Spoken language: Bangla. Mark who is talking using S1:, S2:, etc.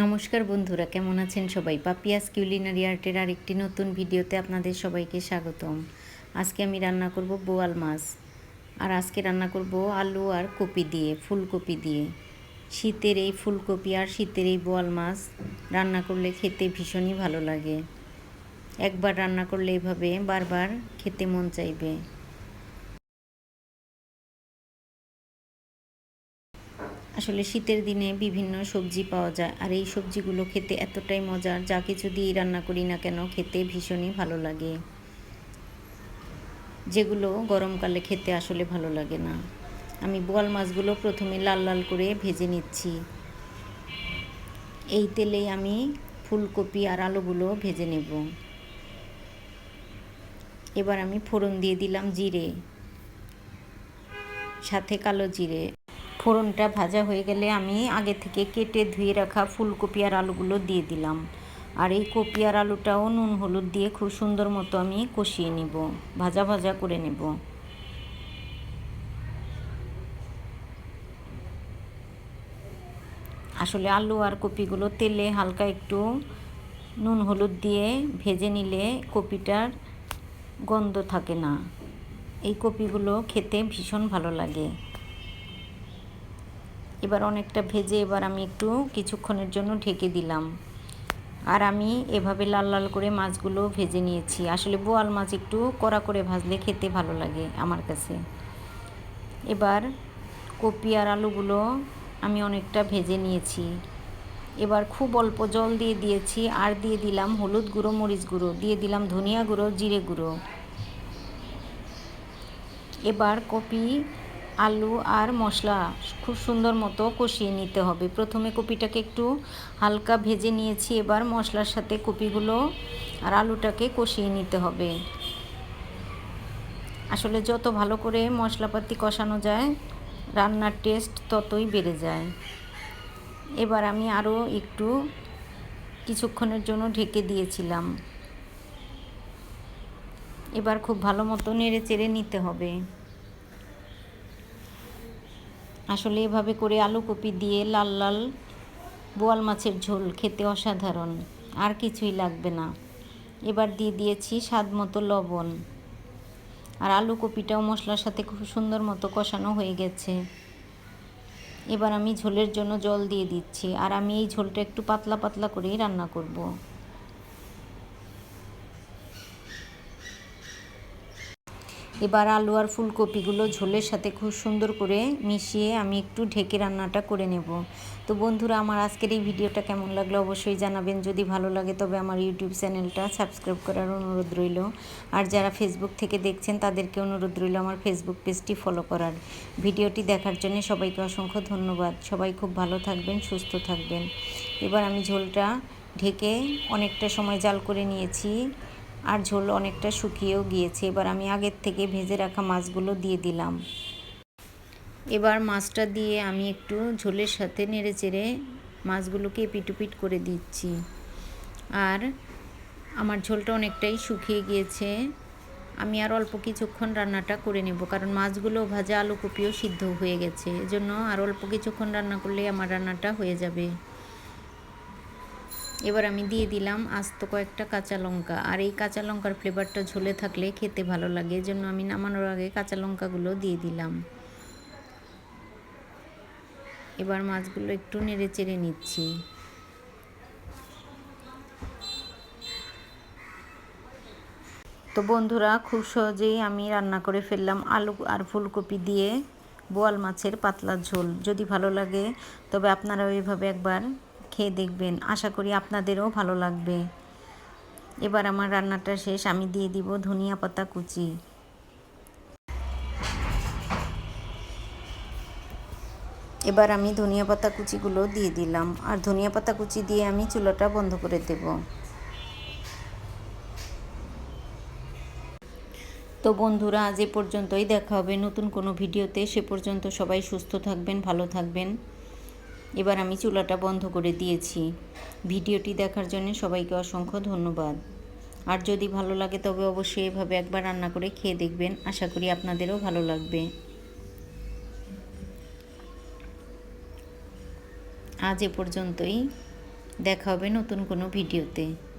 S1: নমস্কার বন্ধুরা, কেমন আছেন সবাই? পাপিয়াস কিউলিনারি আর্টের আরেকটি নতুন ভিডিওতে আপনাদের সবাইকে স্বাগতম। আজকে আমি রান্না করব বোয়াল মাছ। আর আজকে রান্না করব আলু আর কপি দিয়ে, ফুলকপি দিয়ে। শীতের এই ফুলকপি আর শীতের এই বোয়াল মাছ রান্না করলে খেতে ভীষণই ভালো লাগে। একবার রান্না করলে এভাবে বারবার খেতে মন চাইবে। আসলে শীতের দিনে বিভিন্ন সবজি পাওয়া যায়। আর এই সবজিগুলো খেতে এতটাই মজার, যা কিছু দিয়ে রান্না করি না কেন খেতে ভীষণই ভালো লাগে। যেগুলো গরমকালে খেতে আসলে ভালো লাগে না। আমি বোয়াল মাছগুলো প্রথমে লাল লাল করে ভেজে নিচ্ছি। এই তেলেই আমি ফুলকপি আর আলুগুলো ভেজে নেব। এবার আমি ফোড়ন দিয়ে দিলাম জিরে, সাথে কালো জিরে। ফোড়নটা ভাজা হয়ে গেলে আমি আগে থেকে কেটে ধুয়ে রাখা ফুলকপি আর আলুগুলো দিয়ে দিলাম। আর এই কপি আর আলুটাও নুন হলুদ দিয়ে খুব সুন্দর মতো আমি কষিয়ে নিব, ভাজা ভাজা করে নেব। আসলে আলু আর কপিগুলো তেলে হালকা একটু নুন হলুদ দিয়ে ভেজে নিলে কপিটার গন্ধ থাকে না। এই কপিগুলো খেতে ভীষণ ভালো লাগে। এবার অনেকটা ভেজে এবার আমি একটু কিছুক্ষণের জন্য ঢেকে দিলাম। আর আমি এভাবে লাল লাল করে মাছগুলো ভেজে নিয়েছি। আসলে বোয়াল মাছ একটু কড়া করে ভাজলে খেতে ভালো লাগে আমার কাছে। এবার কপি আর আলুগুলো আমি অনেকটা ভেজে নিয়েছি। এবার খুব অল্প জল দিয়ে দিয়েছি। আর দিয়ে দিলাম হলুদ গুঁড়ো, মরিচ গুঁড়ো, দিয়ে দিলাম ধনিয়া গুঁড়ো, জিরে গুঁড়ো। এবার কপি আলু আর মশলা খুব সুন্দর মতো কষিয়ে নিতে হবে। প্রথমে কপিটাকে একটু হালকা ভেজে নিয়েছি, এবার মশলার সাথে কপিগুলো আর আলুটাকে কষিয়ে নিতে হবে। আসলে যত ভালো করে মশলাপাতি কষানো যায়, রান্নার টেস্ট ততই বেড়ে যায়। এবার আমি আরও একটু কিছুক্ষণের জন্য ঢেকে দিয়েছিলাম। এবার খুব ভালো মতো নেড়ে চেড়ে নিতে হবে। আসলে এভাবে করে আলু কপি দিয়ে লাল লাল বোয়াল মাছের ঝোল খেতে অসাধারণ, আর কিছুই লাগবে না। এবার দিয়ে দিয়েছি স্বাদ মতো লবণ। আর আলু কপিটাও মশলার সাথে খুব সুন্দর মতো কষানো হয়ে গেছে। এবার আমি ঝোলের জন্য জল দিয়ে দিচ্ছি, আর আমি এই ঝোলটা একটু পাতলা পাতলা করেই রান্না করব। এবার আলু আর ফুলকপিগুলো ঝোলের সাথে খুব সুন্দর করে মিশিয়ে আমি একটু ঢেকে রান্নাটা করে নেব। তো বন্ধুরা, আমার আজকের এই ভিডিওটা কেমন লাগল অবশ্যই জানাবেন। যদি ভালো লাগে, তবে আমার ইউটিউব চ্যানেলটা সাবস্ক্রাইব করার অনুরোধ রইল। আর যারা ফেসবুক থেকে দেখছেন, তাদেরকে অনুরোধ রইল আমার ফেসবুক পেজটি ফলো করার। ভিডিওটি দেখার জন্য সবাইকে অসংখ্য ধন্যবাদ। সবাই খুব ভালো থাকবেন, সুস্থ থাকবেন। এবার আমি ঝোলটা ঢেকে অনেকটা সময় জাল করে নিয়েছি। আর ঝোল অনেকটা শুকিয়েও গিয়েছে। এবার আমি আগের থেকে ভেজে রাখা মাছগুলো দিয়ে দিলাম। এবার মাছটা দিয়ে আমি একটু ঝোলের সাথে নেড়ে চেড়ে মাছগুলোকে এপিটুপিট করে দিচ্ছি। আর আমার ঝোলটা অনেকটাই শুকিয়ে গিয়েছে। আমি আর অল্প কিছুক্ষণ রান্নাটা করে নেব, কারণ মাছগুলো ভাজা আলু কপিও সিদ্ধ হয়ে গেছে। এজন্য আর অল্প কিছুক্ষণ রান্না করলেই আমার রান্নাটা হয়ে যাবে। এবার আমি দিয়ে দিলাম আস্ত কয়েকটা কাঁচা লঙ্কা। আর এই কাঁচা লঙ্কার ফ্লেভারটা ঝোলে থাকলে খেতে ভালো লাগে, এজন্য আমি নামানোর আগে কাঁচা লঙ্কাগুলো দিয়ে দিলাম। এবার মাছগুলো একটু নেড়ে চেড়ে নিচ্ছি। তো বন্ধুরা, খুব সহজেই আমি রান্না করে ফেললাম আলু আর ফুলকপি দিয়ে বোয়াল মাছের পাতলা ঝোল। যদি ভালো লাগে, তবে আপনারা ওইভাবে একবার খেয়ে দেখবেন। আশা করি আপনাদেরও ভালো লাগবে। এবার আমার রান্নাটা শেষ। আমি দিয়ে দিব ধনিয়া পাতা কুচি। এবার আমি ধনিয়া পাতা কুচিগুলো দিয়ে দিলাম। আর ধনিয়া পাতা কুচি দিয়ে আমি চুলাটা বন্ধ করে দেব। তো বন্ধুরা, আজ এ পর্যন্তই। দেখা হবে নতুন কোনো ভিডিওতে। সে পর্যন্ত সবাই সুস্থ থাকবেন, ভালো থাকবেন। এবার আমি চুলাটা বন্ধ করে দিয়েছি। ভিডিওটি দেখার জন্য সবাইকে অসংখ্য ধন্যবাদ। আর যদি ভালো লাগে, তবে অবশ্যই এভাবে একবার রান্না করে খেয়ে দেখবেন। আশা করি আপনাদেরও ভালো লাগবে। আজ এ পর্যন্তই। দেখা হবে নতুন কোনো ভিডিওতে।